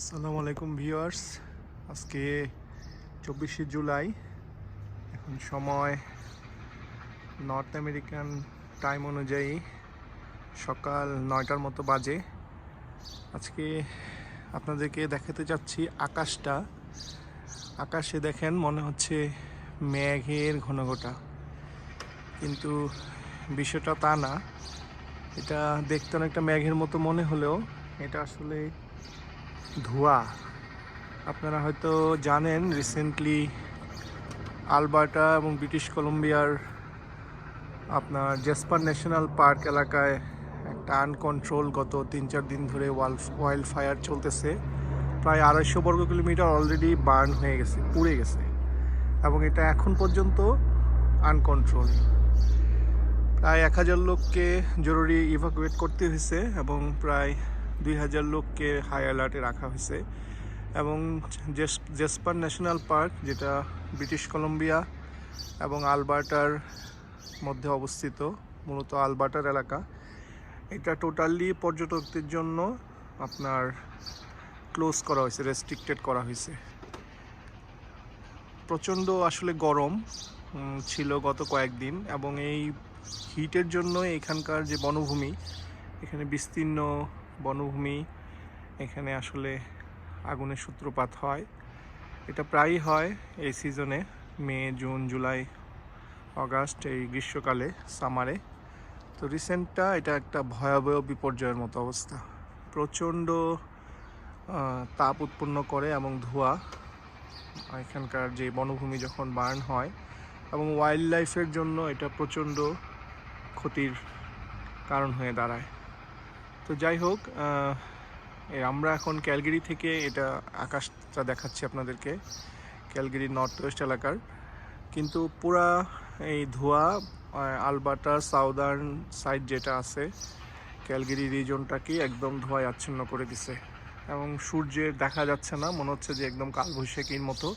আসসালামু আলাইকুম ভিউয়ার্স। আজকে চব্বিশে জুলাই। এখন সময় নর্থ আমেরিকান টাইম অনুযায়ী সকাল নয়টার মতো বাজে। আজকে আপনাদেরকে দেখাতে চাচ্ছি আকাশটা। আকাশে দেখেন মনে হচ্ছে মেঘের ঘনঘটা। কিন্তু বিষয়টা তা না। এটা দেখতে অনেকটা মেঘের মতো মনে হলেও এটা আসলে ধোঁয়া। আপনারা হয়তো জানেন রিসেন্টলি আলবার্টা এবং ব্রিটিশ কলম্বিয়ার আপনার জেসপার ন্যাশনাল পার্ক এলাকায় একটা আনকন্ট্রোল গত তিন চার দিন ধরে ওয়াল ওয়াইল্ড ফায়ার চলতেছে। প্রায় আড়াইশো বর্গ কিলোমিটার অলরেডি বার্ন হয়ে গেছে, পুড়ে গেছে এবং এটা এখন পর্যন্ত আনকন্ট্রোল প্রায় এক হাজার লোককে জরুরি ইভাকুয়েট করতে হয়েছে এবং প্রায় দুই হাজার লোককে হাই অ্যালার্টে রাখা হয়েছে। এবং জেস- জেসপার ন্যাশনাল পার্ক, যেটা ব্রিটিশ কলম্বিয়া এবং আলবার্টার মধ্যে অবস্থিত, মূলত আলবার্টার এলাকা, এটা টোটালি পর্যটকদের জন্য আপনার ক্লোজ করা হয়েছে রেস্ট্রিক্টেড করা হয়েছে। প্রচণ্ড আসলে গরম ছিল গত কয়েকদিন এবং এই হিটের জন্য এখানকার যে বনভূমি, এখানে বিস্তীর্ণ বনভূমি, এখানে আসলে আগুনের সূত্রপাত হয়। এটা প্রায়ই হয় এই সিজনে, মে, জুন, জুলাই, অগাস্ট, এই গ্রীষ্মকালে, সামারে। তো রিসেন্টটা এটা একটা ভয়াবহ বিপর্যয়ের মতো অবস্থা। প্রচণ্ড তাপ উৎপন্ন করে এবং ধোঁয়া। এখানকার যে বনভূমি যখন বার্ন হয় এবং ওয়াইল্ড লাইফের জন্য এটা প্রচণ্ড ক্ষতির কারণ হয়ে দাঁড়ায়। তো যাই হোক আমরা এখন ক্যালগেরি থেকে এটা আকাশটা দেখাচ্ছি আপনাদেরকে, ক্যালগেরি নর্থ ওয়েস্ট এলাকার। কিন্তু পুরা এই ধোঁয়া আলবার্টার সাউদার্ন সাইড যেটা আছে, ক্যালগেরি রিজনটাকে একদম ধোঁয়ায় আচ্ছন্ন করে দিছে। এবং সূর্যের দেখা যাচ্ছে না, মনে হচ্ছে যে একদম কালবৈশাখীর মতো,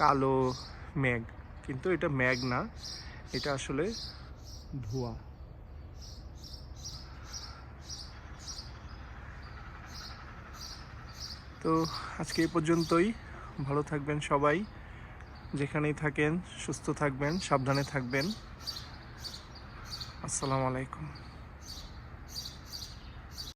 কালো মেঘ। কিন্তু এটা মেঘ না, এটা আসলে ধোঁয়া। তো আজকে এ পর্যন্তই। ভালো থাকবেন সবাই। যেখানেই থাকেন, সুস্থ থাকবেন, সাবধানে থাকবেন। আসসালামু আলাইকুম।